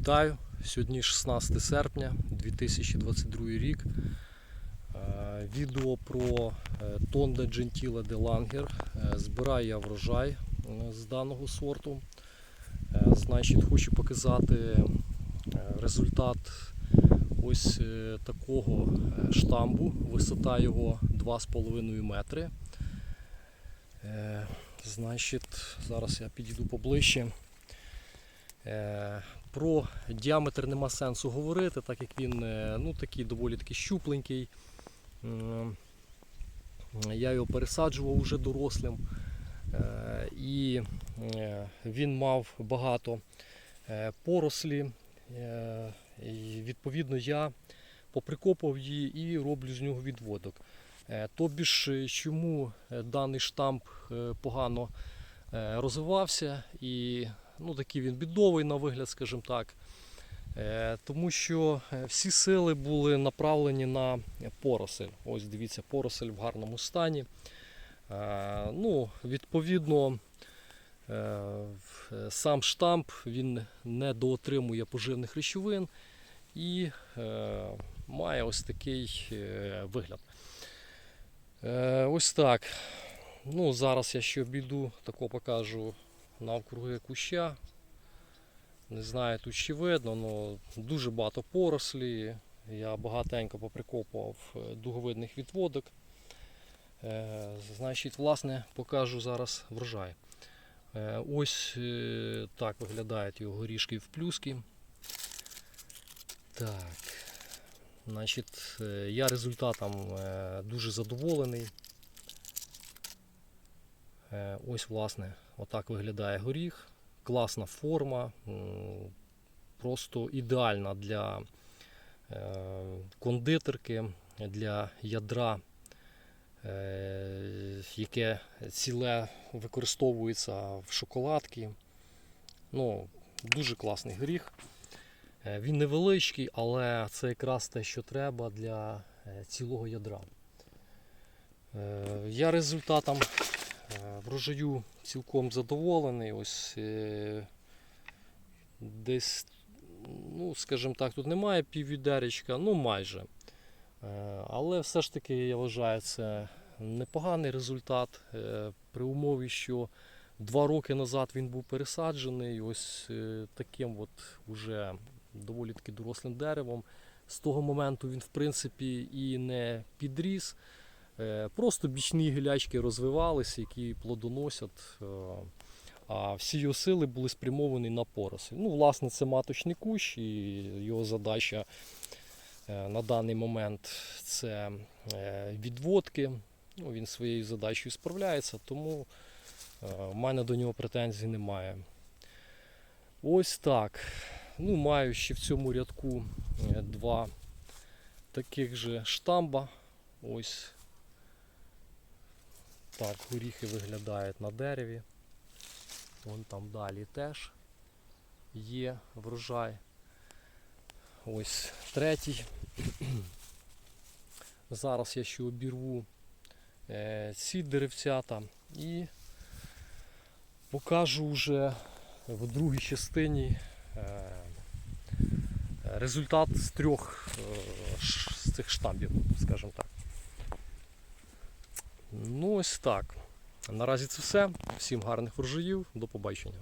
Вітаю! Сьогодні 16 серпня 2022 рік. Е, Відео про е, Тонда Gentile de Langer. Е, Збираю я врожай з даного сорту. Значить, хочу показати результат ось такого штамбу. Висота його 2,5 метри. Значить, зараз я підійду поближче. Е, Про діаметр нема сенсу говорити, так як він е, ну, такий доволі таки щупленький. Я його пересаджував уже дорослим. Е, І він мав багато порослі. І відповідно я поприкопав її і роблю з нього відводок. Тобі ж, чому даний штамп погано розвивався і ну, такий він бідовий на вигляд, скажімо так. Е, Тому що е, всі сили були направлені на поросель. Ось дивіться, поросель в гарному стані. Е, Ну, відповідно, сам штамп він не доотримує поживних речовин і має ось такий вигляд. Ось так. Ну, зараз я ще обійду, тако покажу навкруги куща. Не знаю, тут ще видно, але дуже багато порослі. Я багатенько поприкопував е, дуговидних відводок. Е, Значить, власне, покажу зараз врожай. Е, Ось так виглядають його горішки в плюски. Так. Значить, я результатом дуже задоволений. Е, Ось, власне, отак виглядає горіх. Класна форма, просто ідеальна для е, кондитерки, для ядра, е, яке ціле використовується в шоколадки. Ну, дуже класний горіх. Він невеличкий, але це якраз те, що треба для цілого ядра. Я результатом врожаю цілком задоволений. Ось е, десь, ну, скажімо так, тут немає піввідеречка, ну майже. Е, Але все ж таки я вважаю, це непоганий результат е, при умові, що два роки назад він був пересаджений. Ось е, таким от уже доволі таки дорослим деревом. З того моменту він, в принципі, і не підріс. Е, Просто бічні гілячки розвивалися, які плодоносять. е, А всі його сили були спрямовані на поросль. Ну, власне, це маточний кущ, і його задача е, на даний момент це відводки. Ну, він своєю задачею справляється, тому в мене до нього претензій немає. Ось так. Ну, маю ще в цьому рядку два таких же штамба. Ось так горіхи виглядають на дереві. Вон там далі теж є врожай. Ось третій. Зараз я ще обірву е, ці деревцята і покажу вже в другій частині е, результат з трьох е, з цих штамбів, скажімо так. Ну ось так. Наразі це все. Всім гарних врожаїв. До побачення.